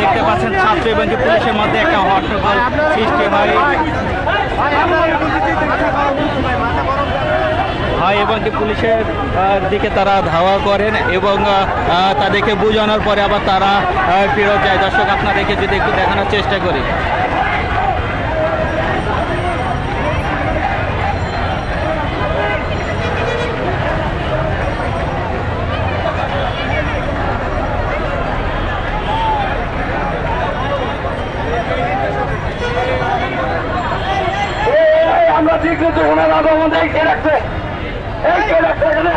দেখতে পাচ্ছেন ছাত্র এবং পুলিশের মধ্যে একটা হট্টগোল সৃষ্টি হয়। হয় এবং কি পুলিশের দিকে তারা ধাওয়া করেন এবং তাদেরকে বোঝানোর পরে আবার তারা ফেরত যায়। দর্শক, আপনাদেরকে যদি একটু দেখানোর চেষ্টা করি। ঠিক ওনার আমাদের কে এই কে রাখছে এখানে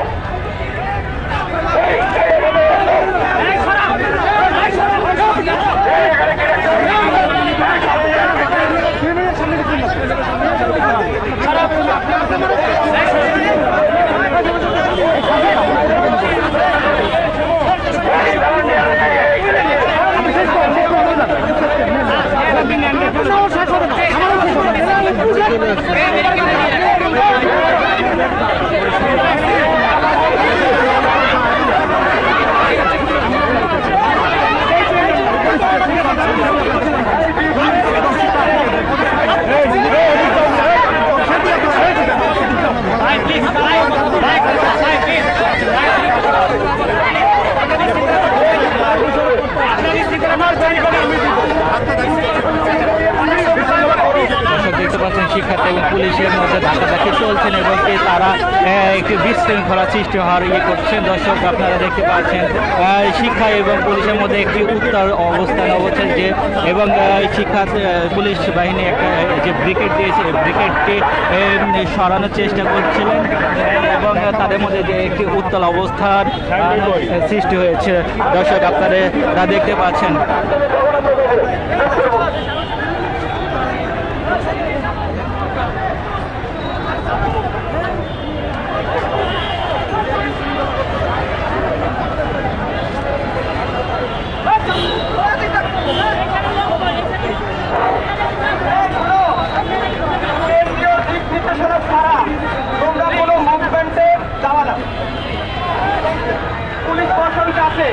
এই, কে এখানে রাখছে? এই, এখানে কে রাখছে? দর্শক দেখতে পাচ্ছেন শিক্ষার্থী এবং পুলিশের মধ্যে ধাক্কাধাক্কি চলছেন এবং কি তারা আহ, একটি বিশৃঙ্খলা সৃষ্টি হওয়ার ইয়ে করছেন দর্শক আপনারা দেখতে পাচ্ছেন শিক্ষা এবং পুলিশের মধ্যে একটি উত্তর অবস্থান অবস্থান যে এবং শিক্ষা পুলিশ বাহিনী একটা যে ব্রিকেট দিয়েছে আহ, সরানোর চেষ্টা করছিলেন এবং তাদের মধ্যে যে একটি উত্তাল অবস্থার সৃষ্টি হয়েছে। দর্শক আপনারা দেখতে পাচ্ছেন কেন্দ্রীয় দিক নির্দেশনা ছাড়া তোমরা কোনো মুভমেন্টে যাওয়া না পুলিশ প্রশাসনকে আছে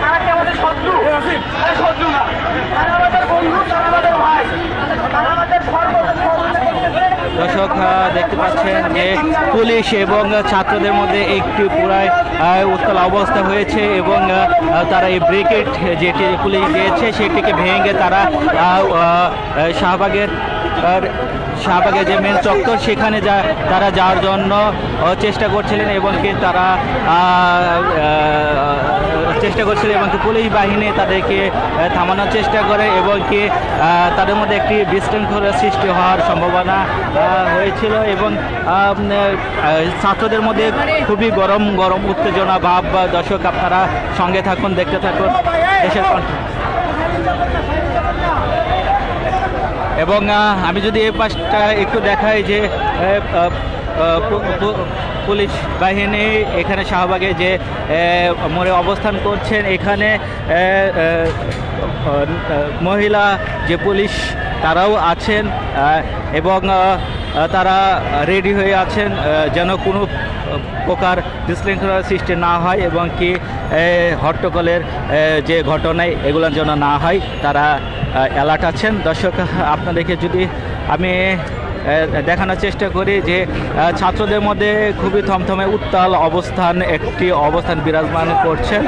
তারা কি আমাদের শত্রু আরে শত্রু না তারা আমাদের বন্ধু তারা আমাদের ভাই তারা আমাদের সর্বদা সহযোগিতা করতেছে দর্শক আহ, দেখতে পাচ্ছেন যে পুলিশ এবং ছাত্রদের মধ্যে একটি পুরায় উত্তাল অবস্থা হয়েছে এবং তারা এই ব্রিকেট যেটি পুলিশ দিয়েছে সেটিকে ভেঙে তারা শাহবাগের শাহবাগের যে মেন চত্বর, সেখানে যা, তারা যাওয়ার জন্য চেষ্টা করছিলেন এবং কি তারা চেষ্টা করছিলেন এবং পুলিশ বাহিনী তাদেরকে থামানোর চেষ্টা করে এবং কি তাদের মধ্যে একটি বিশৃঙ্খলার সৃষ্টি হওয়ার সম্ভাবনা হয়েছিল এবং ছাত্রদের মধ্যে খুবই গরম গরম উত্তেজনা, ভাব বা দর্শক আপনারা সঙ্গে থাকুন, দেখতে থাকুন, দেশের কণ্ঠ। এবং আমি যদি এই পাশটা একটু দেখাই যে পুলিশ বাহিনী এখানে শাহবাগে যে মোড়ে অবস্থান করছেন, এখানে মহিলা যে পুলিশ, তারাও আছেন এবং তারা রেডি হয়ে আছেন যেন কোনো প্রকার বিশৃঙ্খলার সৃষ্টি না হয় এবং কি আহ, হট্টগোলের যে ঘটনায় এগুলো যেন না হয় তারা অ্যালার্ট আছেন। দর্শক আপনাদেরকে যদি আমি দেখানোর চেষ্টা করি যে ছাত্রদের মধ্যে খুবই থমথমে উত্তাল অবস্থান একটি অবস্থান বিরাজমান করছেন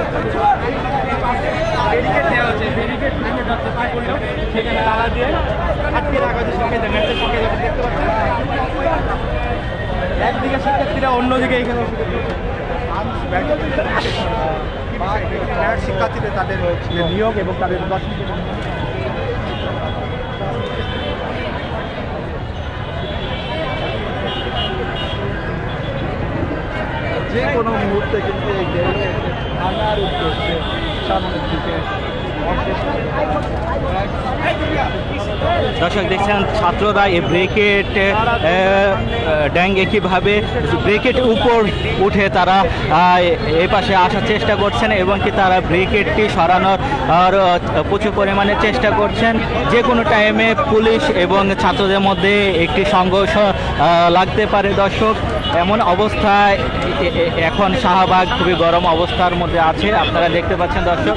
একদিকে শিক্ষার্থীরা, অন্যদিকে এখানে শিক্ষার্থীদের তাদের নিয়োগ এবং তাদের যে কোনো মুহূর্তে কিন্তু এই ভাঙার উদ্দেশ্যে সামনের দিকে দর্শক, দেখছেন, ছাত্ররা এই ব্রেকেট ড্যাঙ্গে কীভাবে ব্রেকেট উপর উঠে তারা এই পাশে আসার চেষ্টা করছেন এবং কি তারা ব্রেকেটটি সরানোর প্রচুর পরিমাণে চেষ্টা করছেন। যে কোনো টাইমে পুলিশ এবং ছাত্রদের মধ্যে একটি সংঘর্ষ লাগতে পারে দর্শক। এমন অবস্থায় এ- এ- এখন শাহবাগ খুবই গরম অবস্থার মধ্যে আছে। আপনারা দেখতে পাচ্ছেন দর্শক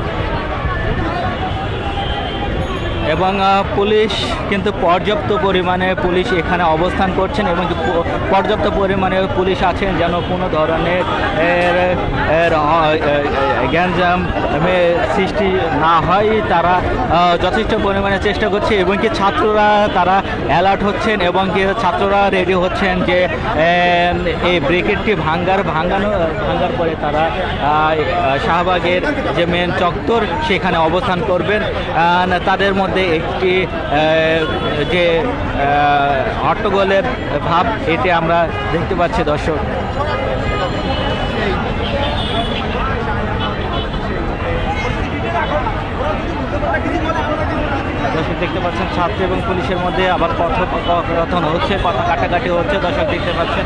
এবং পুলিশ কিন্তু পর্যাপ্ত পরিমাণে পুলিশ এখানে অবস্থান করছেন এবং পর্যাপ্ত পরিমাণে পুলিশ আছেন যেন কোনো ধরনের এর এর, গ্যাঞ্জাম সৃষ্টি না হয়। তারা যথেষ্ট পরিমাণে চেষ্টা করছে এবং কি ছাত্ররা তারা অ্যালার্ট হচ্ছেন এবং কি ছাত্ররা রেডি হচ্ছেন যে এই ব্রিকেটটি ভাঙ্গার ভাঙ্গানো ভাঙ্গার পরে তারা শাহবাগের যে মেন চত্বর সেখানে অবস্থান করবেন। তাদের মধ্যে একটি আহ, যে হট্টগোলের ভাব এটি আমরা দেখতে পাচ্ছি দর্শক। দর্শক দেখতে পাচ্ছেন ছাত্র এবং পুলিশের মধ্যে আবার কথোপকথন হচ্ছে কথা কাটাকাটি হচ্ছে দর্শক দেখতে পাচ্ছেন।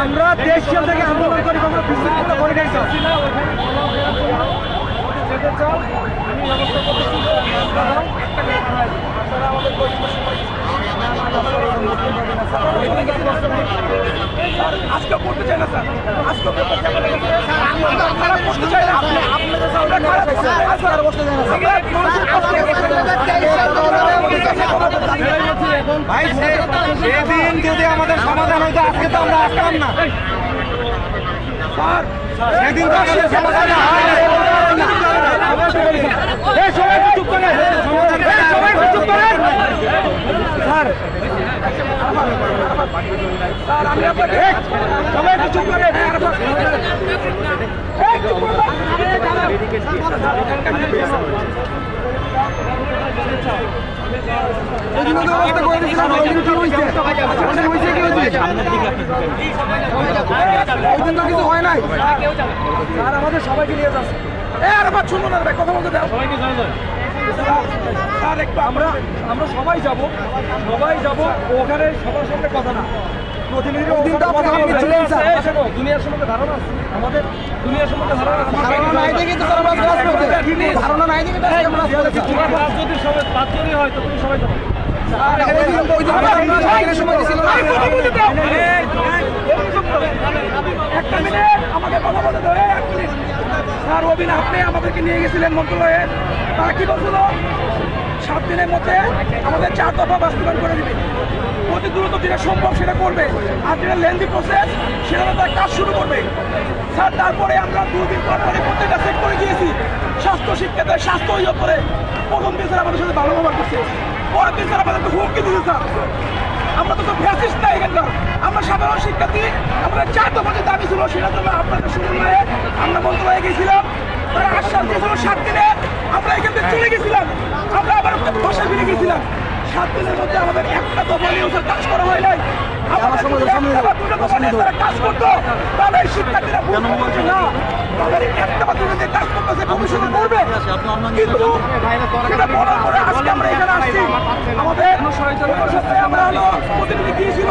আমরা দেশ থেকে আন্দোলন করি আমরা বিশ্ববিদ্যালয় করে নাই স্যার আজকে করতে চাই না স্যার আজকে করতে চাই না স্যার করতে চাই না আপনি আপনাদের সামনে খারাপ স্যার বসতে চাই না ভাই সেদিন যদি আমাদের সমাধান হইতো আজকে তো আমরা আসতাম না স্যার সেদিন তো আমাদের সমাধান হয় সবাই চুপ করে আমাদের সবাইকে নিয়ে যাচ্ছে। আরে শুনব না কথা বলতে দাও। স্যার, একটু আমরা আমরা সবাই যাব সবাই যাব ওখানে সবার সামনে কথা না। দুনিয়ার সম্পর্কে ধারণা আছে? আমাদের দুনিয়ার সম্পর্কে ধারণা ধারণা নাই দেখে তো? ধারণা নাই দেখে সবাই হয় তো তুমি সবাই যাবে স্যার অবিন আপনি আমাদেরকে নিয়ে গেছিলেন মন্ত্রণালয়ে তারা কি বলছিল সাত দিনের মধ্যে আমাদের চার দফা বাস্তবায়ন করে দিবে অতি দ্রুত যেটা সম্ভব সেটা করবে আর যেটা লেন্দি প্রসেস সেটা তার কাজ শুরু করবে স্যার তারপরে আমরা দুদিন পর পরে প্রত্যেকটা সেট করে দিয়েছি স্বাস্থ্য শিক্ষাতে স্বাস্থ্য ইয়ে করে প্রথম দিন স্যার আমাদের সাথে ভালো ব্যবহার করছে। পরের দিন স্যার আমাদেরকে হুমকি দিয়েছে স্যার। আমরা তো ফ্যাসিস্ট না এখানকার। আমরা সাধারণ শিক্ষার্থী আমাদের চার দফা যে দাবি ছিল সেটা তো আপনাদের সমন্বয়ে আমরা মন্ত্রণালয়ে গেছিলাম তারা আশ্বাস দিয়েছিল সাত দিনে আমরা এখান থেকে চলে গেছিলাম। আমরা আবার বাসায় ফিরে গেছিলাম। সাত দিনের মধ্যে আমাদের একটা দফা নিয়ে ওদের কাজ করা হয় নাই। আমাদের কাজ করতো। এই শিক্ষার্থীরা না। তাদের একটা বা দুটো কাজ ভবিষ্যতে করবে। কিন্তু সেটা বলার পরে আজকে আমরা এখানে আসছি। আমাদের আমরা প্রতিনিধি দিয়েছিল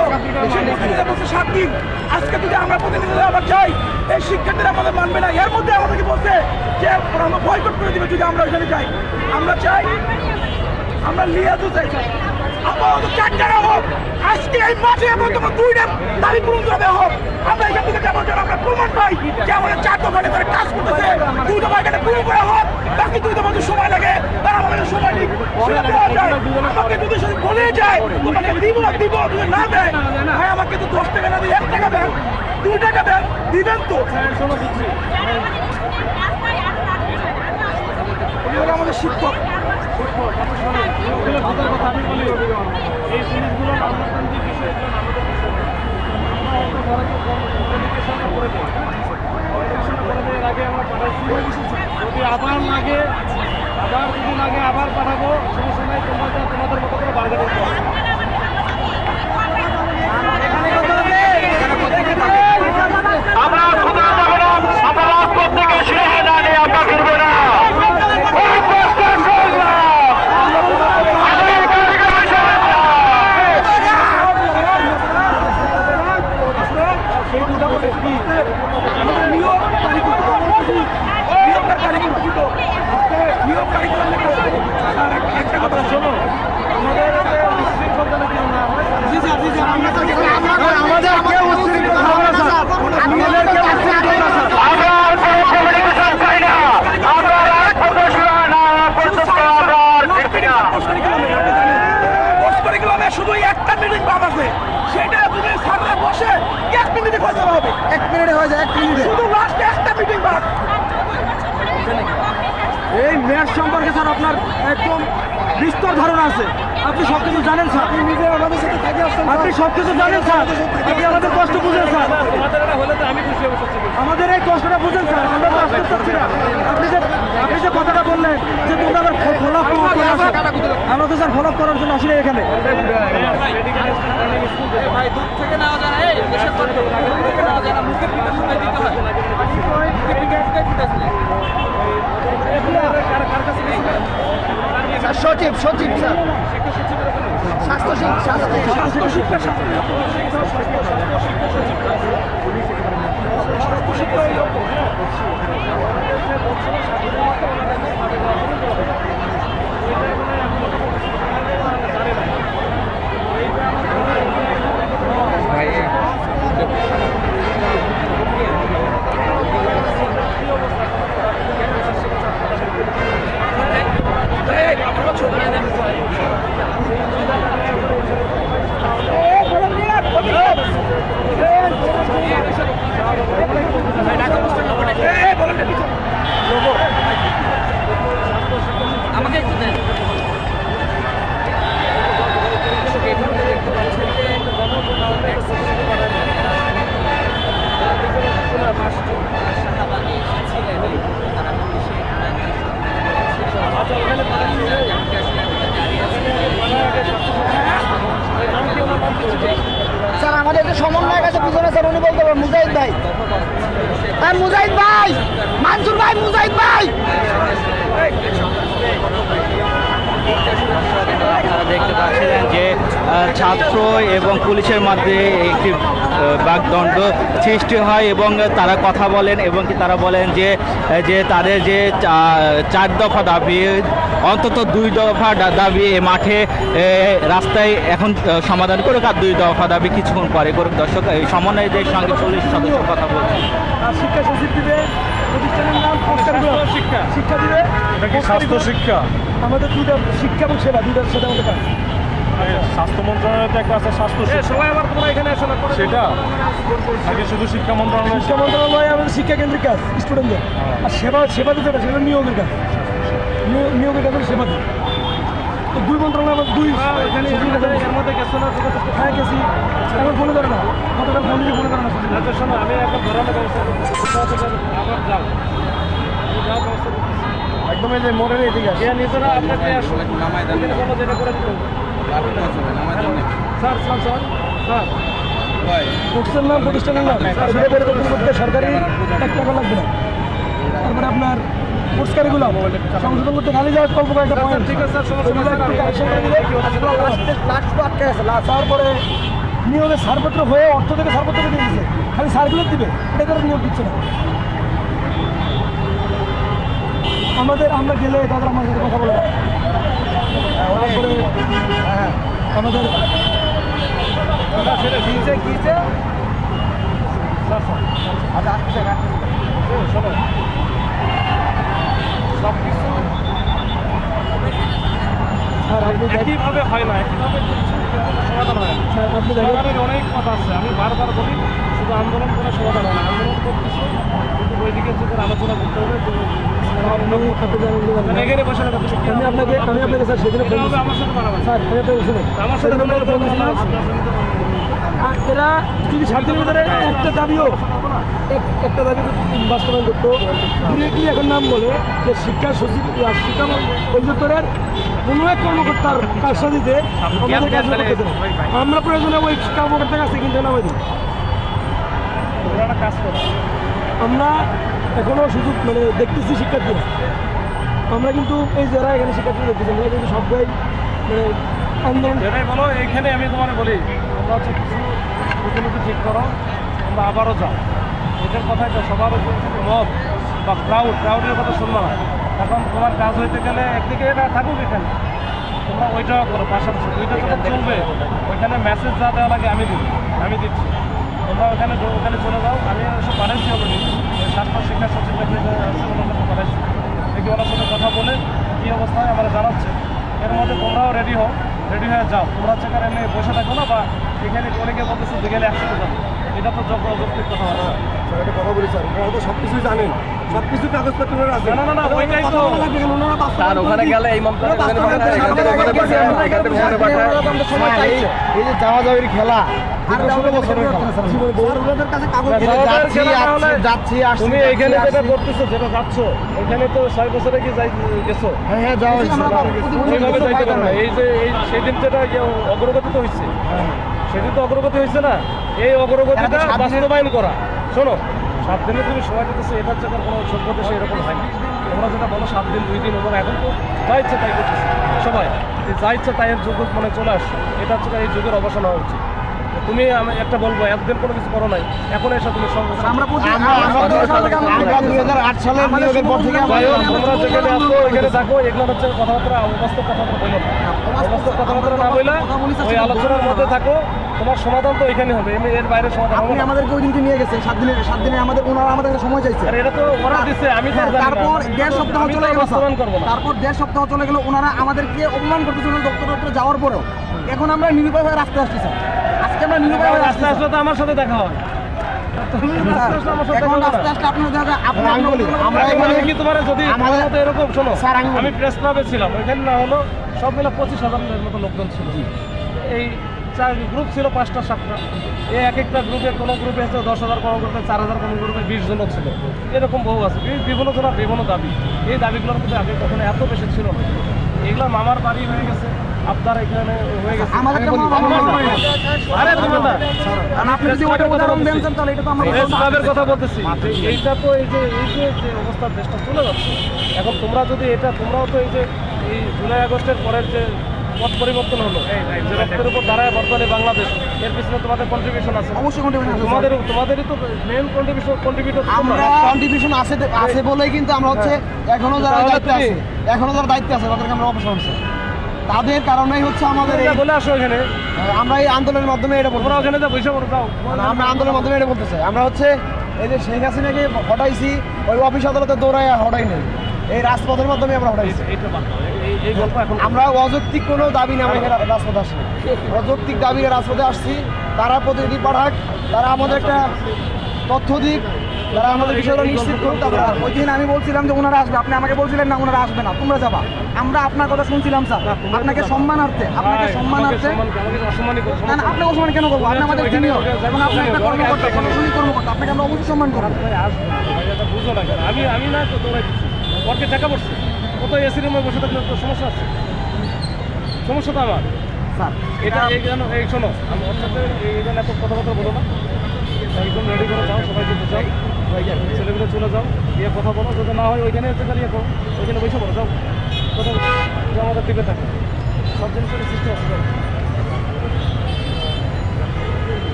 সাত দিন। আজকে যদি আমরা প্রতিনিধি আবার যাই এই শিক্ষার্থীরা আমাদের মানবে না। এর মধ্যে আমাদেরকে বলছে? যে আমরা বয়কট করে দিবে যদি আমরা ওইখানে যাই। আমরা চাই আমরা লিয়াজও চাই। আপাতত চারটারা হোক। আজকে এই মাঠে এবং তোমার দুইটা দাবি পূরণ করবে হোক। আমরা এখান থেকে যাব যেন আমরা প্রমাণ পাই যে আমাদের চার দফা করে কাজ করতেছে দুই দফা এখানে পূরণ করা হোক। বাকি দুই দফা সময় লাগে তারা আমাদের সময় নেই। সেটা দেওয়া যায় আমাকে যদি শুধু বলে যায় তোমাকে দিব দিব যদি না দেয় ভাই আমাকে তো দশ টাকা না দিয়ে এক টাকা দেন দুই টাকা দেন দিবেন তো। উনি আমাদের শিক্ষক। যদি আবার লাগে আবার যদি লাগে আবার পাঠাবো সেই সময় তোমরা তোমাদের মতো করে বার্গেনিং করো আমরা ক্ষুদ্র যাব না আমরা রাজপথ থেকে ছিঁড়ে না নিয়ে আমরা ফিরবো না ওই প্রশ্নের সংগ্রাম আমাদের কারিগরি সংগ্রাম। আমাদের নিয়োগ কারিকুল নিয়োগটা কারিকুল নিয়োগ কারিকুল একটা কথা শোনো আমাদের কেউ উচ্ছৃঙ্খল হবে না স্যার আমাদের কেউ উচ্ছৃঙ্খল না স্যার আমরা আর কোনো কমিউনিকেশন চাই না আমরা রাজপথ না পর্যন্ত আমরা আর ফিরবি না কারিকুলামে শুধু একটা মিটিং বাদ আছে সেটা তুমি সামনে বসে এক মিনিটে কথা হবে এক মিনিটে হয়ে যায় এক মিনিটে শুধু লাস্টে একটা মিটিং বাদ এই ম্যাচ সম্পর্কে স্যার আপনার একদম বিস্তর ধারণা আছে আপনি সব কিছু জানেন স্যার আপনি নিজে আমাদের সাথে থাকে আসছেন আপনি সব কিছু জানেন স্যার। আপনি আমাদের কষ্ট বুঝেন স্যার। আমাদের এই কষ্টটা বুঝেন স্যার। আমরা তো আসতে চাচ্ছি না। আপনি যে আপনি যে কথাটা বললেন যে তোমরা আবার ফলো আপ করে আসো আমরা তো স্যার ফলো আপ করার জন্য আসি না। এখানে স্যার সচিব সচিব স্যার। স্বাস্থ্য শিক্ষা স্বাস্থ্য শিক্ষা স্বাস্থ্য শিক্ষা হইল এই, আপনারা ছোট এই, volunteer, volunteer। এই, এই, volunteer পিছনে। স্যার আমাদের যে সমন্বয় আছে পিছনে স্যার উনি বলতে পারবেন মুজাহিদ ভাই হ্যাঁ মুজাহিদ ভাই মানসুর ভাই মুজাহিদ ভাই আপনারা দেখতে পাচ্ছিলেন যে আহ, ছাত্র এবং পুলিশের মধ্যে একটি বাগদণ্ড সৃষ্টি হয় এবং তারা কথা বলেন এবং কি তারা বলেন যে যে তাদের যে চা- চার দফা দাবি অন্তত দুই দফা দাবি এ মাঠে রাস্তায় এখন সমাধান করুক আর দুই দফা দাবি কিছুক্ষণ পরে করুক। দর্শক এই সমন্বয়দের সঙ্গে পুলিশ সদস্য কথা বলছেন। শিক্ষা সচিব দিবে প্রতিষ্ঠানের নাম শিক্ষা। শিক্ষা দিবে স্বাস্থ্য শিক্ষা? আমাদের দুইটা শিক্ষা এবং সেবা দুইটা সেটা আমাদের কাজ স্বাস্থ্য মন্ত্রণালয় তো একটা আছে স্বাস্থ্য সবাই আবার তোমরা এখানে এসো না সেটা? নাকি শুধু শিক্ষা মন্ত্রণালয় শিক্ষা মন্ত্রণালয় আমাদের শিক্ষা কেন্দ্রিক কাজ স্টুডেন্টদের আর সেবা সেবা দিতে হবে সেটা নিয়োগের কাজ। নিয়োগ- নিয়োগের কাজ সেবা দিতে তো দুই মন্ত্রণালয় আমার দুই করতে? হ্যাঁ গেছি। এখন ফোনে ধরে না। গতকাল ফোন দিয়ে ফোনে ধরে না শোনো আমি একটা করব আবার যাও? যাও ব্যবস্থা একদম এই যে মোড়ের এদিকে নিজেরা আপনাকে আসো এখানে কোনো যেটা করে দিতে হবে। Sir sir sir sir. প্রতিষ্ঠান নাম প্রতিষ্ঠানের নাম। সেটা পরিবর্তন করতে সরকারি এক টাকা লাগবে। না তারপরে আপনার পুরস্কারগুলো। সংশোধন করতে খালি যাওয়ার অল্প কয়েকটা পয়েন্ট ঠিক আছে তারপরে নিয়োগের ছাড়পত্র হয়ে অর্থ থেকে ছাড়পত্র দিয়ে দিয়েছে। খালি সার্কুলার দিবে এটা করে নিয়োগ দিচ্ছে না। আমাদের আমরা গেলে তাদের আমার সাথে কথা বলে তারপরে আমাদের শোনো সব কিছু একইভাবে হয় না সমাধান হয় সমাধানের অনেক কথা আছে আমি বারবার বলি শুধু আন্দোলন করে সমাধান হয় না। আন্দোলন করতেছে কিন্তু ওইদিকে আলোচনা করতে হবে এরা যদি ভিতরে একটা দাবিও একটা দাবি বাস্তবায়ন করতো ডিরেক্টলি এখন নাম বলে যে শিক্ষা সচিব শিক্ষা অধিদপ্তরের কোনো এক কর্মকর্তার কারসাদিতে আমাদের আমরা প্রয়োজনে ওই কর্মকর্তার কাছে কিন্তু নামাই দিই। কাজ আমরা এখনও সুযোগ মানে দেখতেছি শিক্ষার্থী আমরা কিন্তু এই যারা এখানে শিক্ষার্থী দেখতেছি আমরা কিন্তু সবাই মানে আন্দোলন বলো এইখানে আমি তোমার বলি তোমরা হচ্ছে কিছু রীতিনীতি ঠিক করো তোমরা আবারও যাও। এটার কথাই তো সবার মত বা ক্রাউড ক্রাউডের কথা শুনব না। এখন তোমার কাজ হইতে গেলে একদিকে এটা থাকুক এখানে। তোমরা ওইটাও করো পাশাপাশি ওইটা যখন চলবে ওইখানে মেসেজ যা দেওয়া লাগে আমি দিব আমি দিচ্ছি। তোমরা ওখানে ওখানে চলে যাও আমি সব পাঠাইছি অলরেডি স্বাস্থ্য শিক্ষা সচিব দেখলে আছে ওনার কাছে পাঠাইছি দেখি ওনার সাথে কথা বলে কী অবস্থায় আমরা জানাচ্ছে এর মধ্যে তোমরাও রেডি হও রেডি হয়ে যাও তোমরা হচ্ছে কারণে বসে থাকো না বা এখানে অনেকে বলতেছে গেলে একসাথে যাব এটা তো যোগ্য অযৌক্তিক কথা। কথা বলি স্যার ওনারা তো সব কিছুই জানেন সব কিছু কাগজপত্র আছে না, না, না, ওইটাই তো। স্যার ওখানে গেলে এই এই যে যাওয়া যাওয়ার খেলা দীর্ঘ ষোলো বছরের খেলা ওনাদের কাছে যাওয়া যাওয়ার খেলা না আসছি, হলে যাচ্ছি আসছি তুমি এখানে যেটা করতেছো যেটা যাচ্ছ? ওইখানে তো ছয় বছরে কি গেছো? হ্যাঁ হ্যাঁ যাওয়া হয়েছে। যাইতে পারো এই যে এই সেদিন যেটা অগ্রগতি তো হয়েছে সেদিন তো অগ্রগতি হয়েছে না। এই অগ্রগতিটা সাত বাস্তবায়ন করা। শোনো সাত দিনে তুমি সময় দিতেছো এটার জায়গার কোনো সভ্য দেশে এরকম হয় না। তোমরা যেটা বলো সাত দিন দুই দিন ওপর এখন তো যা ইচ্ছে তাই করতেছে। সবাই যা ইচ্ছে তাই এর যুগ মানে চলে আসছে। এটা হচ্ছে এই যুগের অবসান হওয়া উচিত। তুমি আমি একটা বলব এতদিন কোনো কিছু করো নাই। এখন এসে তুমি আমরা প্রতি- আমরা- আমরা দুই হাজার সালে আমরা দুই হাজার আট সালের নিয়োগের পর থেকে আমরা- যাই হোক, তোমরা যেখানে আসো এখানে থাকো এগুলো হচ্ছে কথাবার্তা অবাস্তব কথাবার্তা বলো না। অবাস্তব কথাবার্তা না বলে ওই আলোচনার মধ্যে থাকো তোমার সমাধান তো এখানে হবে এমনি এর বাইরে সমাধান আপনি আমাদেরকে ওই দিনকে নিয়ে গেছেন সাত দিনে আমাদের ওনারা আমাদের সময় চাইছে। এটা তো ওরা দিচ্ছে আমি। তারপর দেড় সপ্তাহ চলে গেল তারপর দেড় সপ্তাহ চলে গেল ওনারা আমাদেরকে অপমান করতেছে ওনার দপ্তর যাওয়ার পরেও। এখন আমরা নিরুপায় হয়ে রাস্তায় আসতেছি আজকে আসলে তো আমার সাথে দেখা হয়। আমি প্রেস ক্লাবে ছিলাম ওইখানে না হলো সব মিলে পঁচিশ হাজারের মতো লোকজন ছিল। এই চার গ্রুপ ছিল পাঁচটা সাতটা। এই এক একটা গ্রুপে কোনো গ্রুপে হচ্ছে দশ হাজার কোনো গ্রুপে চার হাজার কোনো গ্রুপে বিশ জন ছিল। এরকম বহু আছে। বিভিন্ন জনের বিভিন্ন দাবি। এই দাবিগুলোর কিন্তু আগে কখনো এত বেশি ছিল না। এগুলো মামার বাড়ি হয়ে গেছে আপনার এখানে হয়ে গেছে। কারণ আপনি যদি ওটা উদাহরণ দেন তাহলে এটা তো আমরা প্রেস কথা বলতেছি। এইটা তো এই যে এই যে যে অবস্থার দেশটা চলে যাচ্ছে। এখন তোমরা যদি এটা তোমরাও তো এই যে এই জুলাই আগস্টের পরের যে পথ পরিবর্তন হলো যে রক্তের উপর দাঁড়ায় বর্তমানে বাংলাদেশ এর পিছনে তোমাদের কন্ট্রিবিউশন আছে। অবশ্যই তোমাদের তোমাদেরই তো মেন কন্ট্রিবিউশন কন্ট্রিবিউটর আমরা কন্ট্রিবিউশন আছে আছে বলেই কিন্তু আমরা হচ্ছে এখনও যারা দায়িত্বে আছে। এখনও যারা দায়িত্বে আছে তাদেরকে আমরা অপসারণ। তাদের কারণেই হচ্ছে আমাদের এই বলে আসো এখানে। আমরা এই আন্দোলনের মাধ্যমে এটা বলব। ওখানে তো পড়ো যাও। আমরা আন্দোলনের মাধ্যমে এটা বলতে চাই আমরা হচ্ছে এই যে শেখ হাসিনাকে হটাইছি ওই অফিস আদালতে দৌড়ায় হটাই নেই। এই রাজপথের মাধ্যমে আমরা হটাইছি। আমরা অযৌক্তিক কোনো দাবি না আমরা এখানে রাজপথে আসিনি। অযৌক্তিক দাবি নিয়ে রাজপথে আসছি। তারা প্রতিনিধি পাঠাক তারা আমাদের একটা তথ্য দিক তারা আমাদের বিষয়টা নিশ্চিত করুক। তারপরে ওই দিন আমি বলছিলাম যে ওনারা আসবে। আপনি আমাকে বলছিলেন না ওনারা আসবে না। তোমরা যাবা। আমরা আপনার কথা শুনছিলাম স্যার। আপনাকে সম্মানার্থে আপনাকে সম্মানার্থে না না আপনি অসম্মান কেন করব? আপনি আমাদের ওইখানে- সিনিয়র এবং আপনি একটা কর্মকর্তা কর্মকর্তা আপনাকে আমরা অবশ্যই সম্মান করব। বুঝো না আমি আমি না তো দিচ্ছি ওরকে টাকা পড়ছে। ও এসি রুমে বসে থাকলে তো সমস্যা আছে? সমস্যা তো আমার। স্যার এটা এই যেন এই শোনো আমি ওর সাথে এই যেন এত কথা কথা বলো না। একদম রেডি করে যাও সবাই কিন্তু যাও। ছেলেগুলো চলে যাও গিয়ে কথা বলো যদি না হয় ওইখানে এসে দাঁড়িয়ে করো ওইখানে বসে পড়ো যাও। থাকে।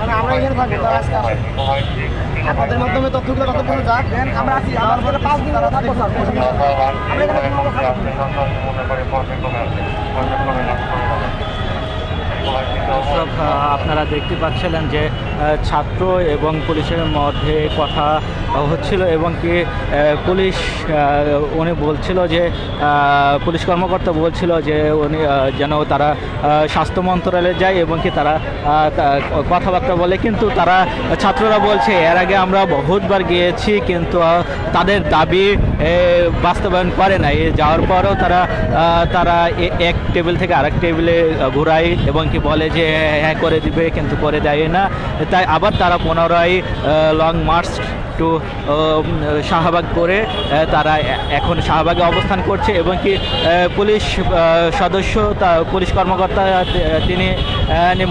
মানে আমরা এখানে থাকব তারা আজকে আপনাদের যাক আমরা আমার সাথে পাঁচ দিন তারা থাকব স্যার আমরা এখানে কোনো না। দর্শক আপনারা দেখতে পাচ্ছিলেন যে ছাত্র এবং পুলিশের মধ্যে কথা হচ্ছিল এবং কি পুলিশ উনি বলছিল যে পুলিশ কর্মকর্তা বলছিল যে, উনি যেন তারা স্বাস্থ্য মন্ত্রণালয়ে যায় এবং কি তারা কথাবার্তা বলে। কিন্তু তারা, ছাত্ররা বলছে, এর আগে আমরা বহুতবার গিয়েছি, কিন্তু তাদের দাবি বাস্তবায়ন করে না এ যাওয়ার পরও তারা তারা এক টেবিল থেকে আরেক টেবিলে ঘোরায় এবং কি বলে যে হ্যাঁ করে দিবে, কিন্তু করে দেয় না। তাই আবার তারা পুনরায় লং মার্চ টু শাহবাগ করে তারা এখন শাহবাগে অবস্থান করছে এবং কি পুলিশ সদস্য, তা, পুলিশ কর্মকর্তা তিনি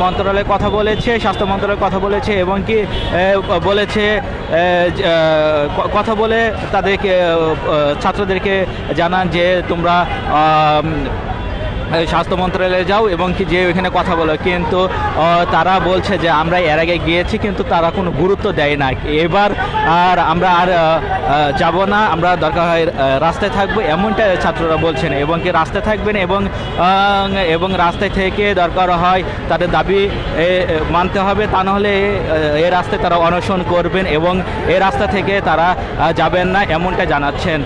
মন্ত্রণালয়ে কথা বলেছে, স্বাস্থ্য মন্ত্রণালয়ে কথা বলেছে এবং কি বলেছে কথা বলে তাদেরকে ছাত্রদেরকে জানান যে তোমরা স্বাস্থ্য মন্ত্রণালয়ে যাও এবং কি যে ওইখানে কথা বলো। কিন্তু তারা বলছে যে আমরা এর আগে গিয়েছি, কিন্তু তারা কোনো গুরুত্ব দেয় না। এবার আর আমরা আর যাব না, আমরা দরকার হয় রাস্তায় থাকব, এমনটা ছাত্ররা বলছেন। এবং কি রাস্তায় থাকবেন এবং এবং রাস্তায় থেকে দরকার হয় তাদের দাবি মানতে হবে। তা নাহলে এ রাস্তায় তারা অনশন করবেন এবং এ রাস্তা থেকে তারা যাবেন না, এমনটা জানাচ্ছেন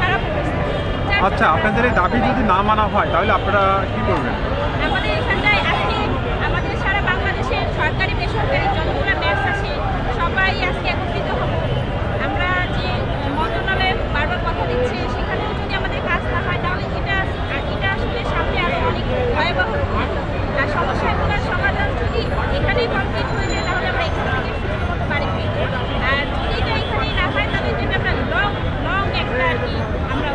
খারাপ অবস্থা। আচ্ছা আপনাদের দাবি যদি না মানা হয়, তাহলে আপনারা কি করবেন আমাদের আমাদের সারা বাংলাদেশের সরকারি ম্যাচ আছে, সবাই আজকে একত্রিত আমরা যে দিচ্ছে যদি আমাদের কাজ না হয়, তাহলে এটা এটা আসলে সামনে অনেক। আর সমাধান যদি এখানেই যায়, তাহলে আমরা আর যদি এটা এখানেই না হয় লং লং একটা আর কি আমরা।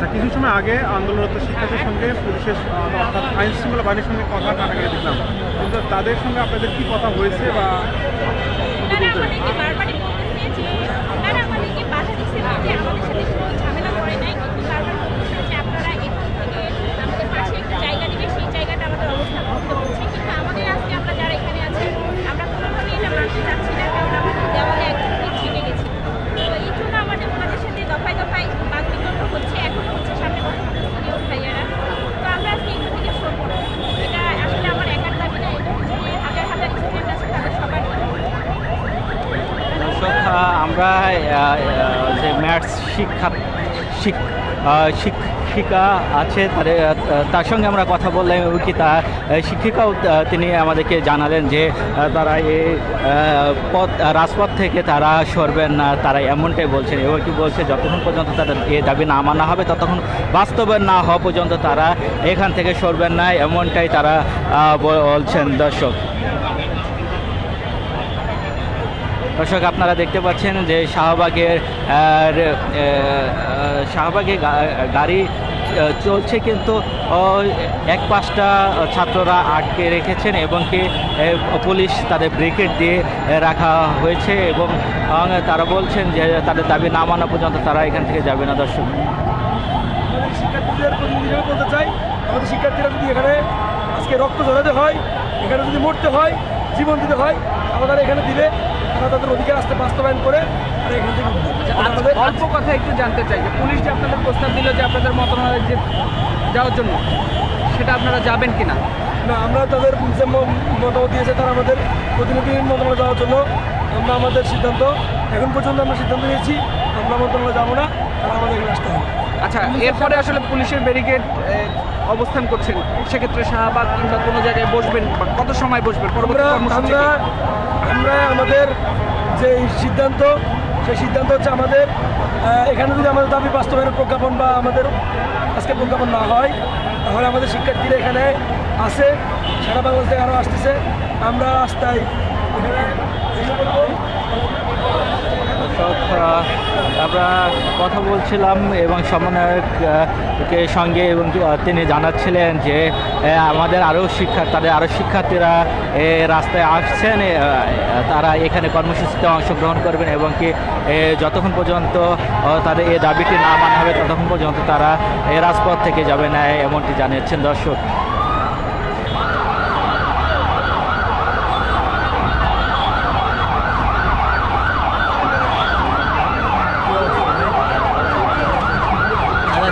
আচ্ছা কিছু সময় আগে আন্দোলনরত শিক্ষার্থীর সঙ্গে পুলিশের অর্থাৎ আইন শৃঙ্খলা বাহিনীর সঙ্গে কথা কাটাকাটি দেখলাম। কিন্তু তাদের সঙ্গে আপনাদের কি কথা হয়েছে বা শিক্ষিকা আছে তার সঙ্গে আমরা কথা বললাম এবং কি তা শিক্ষিকাও তিনি আমাদেরকে জানালেন যে তারা এই পথ, রাজপথ থেকে তারা সরবেন না, তারা এমনটাই বলছেন। এবং কি বলছে, যতক্ষণ পর্যন্ত তাদের এ দাবি না মানা হবে, ততক্ষণ বাস্তবায়ন না হওয়া পর্যন্ত তারা এখান থেকে সরবেন না, এমনটাই তারা বলছেন দর্শক। দর্শক, আপনারা দেখতে পাচ্ছেন যে শাহবাগের শাহবাগে গাড়ি চলছে কিন্তু এক পাঁচটা ছাত্ররা আটকে রেখেছেন এবং কি পুলিশ তাদের ব্রিকেট দিয়ে রাখা হয়েছে এবং তারা বলছেন যে তাদের দাবি না মানা পর্যন্ত তারা এখান থেকে যাবে না, দর্শক। শিক্ষার্থীদের প্রতিনিধি বলতে চাই, আমাদের শিক্ষার্থীরা যদি এখানে আজকে রক্ত ঝরাতে হয়, এখানে যদি মরতে হয়, জীবন দিতে হয়, আমাদের এখানে দিলে তারা তাদের অধিকার আসতে বাস্তবায়ন করে এখান থেকে আমাদের অল্প কথা একটু জানতে চাই। যে পুলিশ যে আপনাদের প্রস্তাব দিল যে আপনাদের মন্ত্রণালয়ে যে যাওয়ার জন্য সেটা আপনারা যাবেন কিনা? না আমরা তাদের যে মতামত দিয়েছে তারা আমাদের প্রতিনিধি মন্ত্রণালয়ে যাওয়ার জন্য আমরা আমাদের সিদ্ধান্ত এখন পর্যন্ত আমরা সিদ্ধান্ত নিয়েছি আমরা মন্ত্রণালয়ে যাব না তারা আমাদের এখানে আসতে হবে। আচ্ছা এরপরে আসলে পুলিশের ব্যারিকেড অবস্থান করছেন সেক্ষেত্রে শাহবাগ কিংবা কোনো জায়গায় বসবেন কত সময় বসবেন? পরবর্তী আমরা আমাদের যে সিদ্ধান্ত, সেই সিদ্ধান্ত হচ্ছে আমাদের এখানে যদি আমাদের দাবি বাস্তবায়নের প্রজ্ঞাপন বা আমাদের আজকে প্রজ্ঞাপন না হয়, তাহলে আমাদের শিক্ষার্থীরা এখানে আসে সারা বাংলাদেশ আরও আসতেছে আমরা রাস্তায় এখানে। আমরা কথা বলছিলাম এবং সমন্বয়ক কে সঙ্গে এবং তিনি জানাচ্ছিলেন যে আমাদের আরও শিক্ষা তাদের আরও শিক্ষার্থীরা এ, রাস্তায় আসছেন তারা এখানে কর্মসূচিতে অংশগ্রহণ করবেন এবং কি যতক্ষণ পর্যন্ত তাদের এই দাবিটি না মানা হবে ততক্ষণ পর্যন্ত তারা রাজপথ থেকে যাবে না এমনটি জানিয়েছেন দর্শক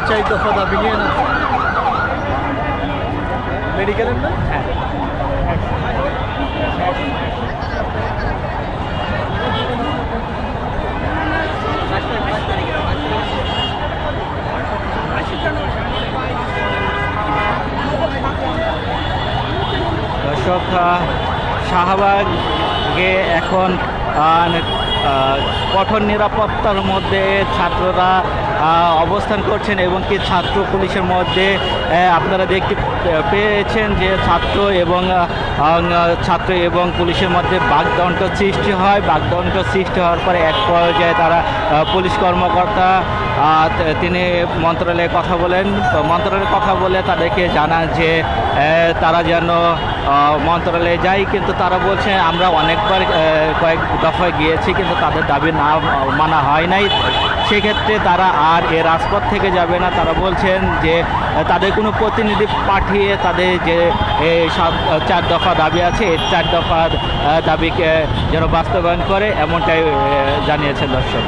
চাই দফা দাবি নিয়ে না? মেডিকেলের না? হ্যাঁ। দর্শক এখন কঠোর নিরাপত্তার মধ্যে ছাত্ররা অবস্থান করছেন এবং কি ছাত্র পুলিশের মধ্যে আপনারা দেখতে পেয়েছেন যে ছাত্র এবং ছাত্র এবং পুলিশের মধ্যে বাগদণ্ড সৃষ্টি হয়। বাগদণ্ড সৃষ্টি হওয়ার পরে এক পর্যায়ে তারা পুলিশ কর্মকর্তা তিনি মন্ত্রণালয়ে কথা বলেন। মন্ত্রণালয়ে কথা বলে তাদেরকে জানান যে তারা যেন মন্ত্রণালয়ে যায়। কিন্তু তারা বলছে, আমরা অনেকবার কয়েক দফায় গিয়েছি, কিন্তু তাদের দাবি না, মানা হয় নাই। সেক্ষেত্রে তারা আর এ রাজপথ থেকে যাবে না। তারা বলছেন যে, তাদের কোনো প্রতিনিধি পাঠিয়ে তাদের যে সব চার দফা দাবি আছে এই চার দফা দাবিকে যেন বাস্তবায়ন করে, এমনটাই জানিয়েছেন দর্শক।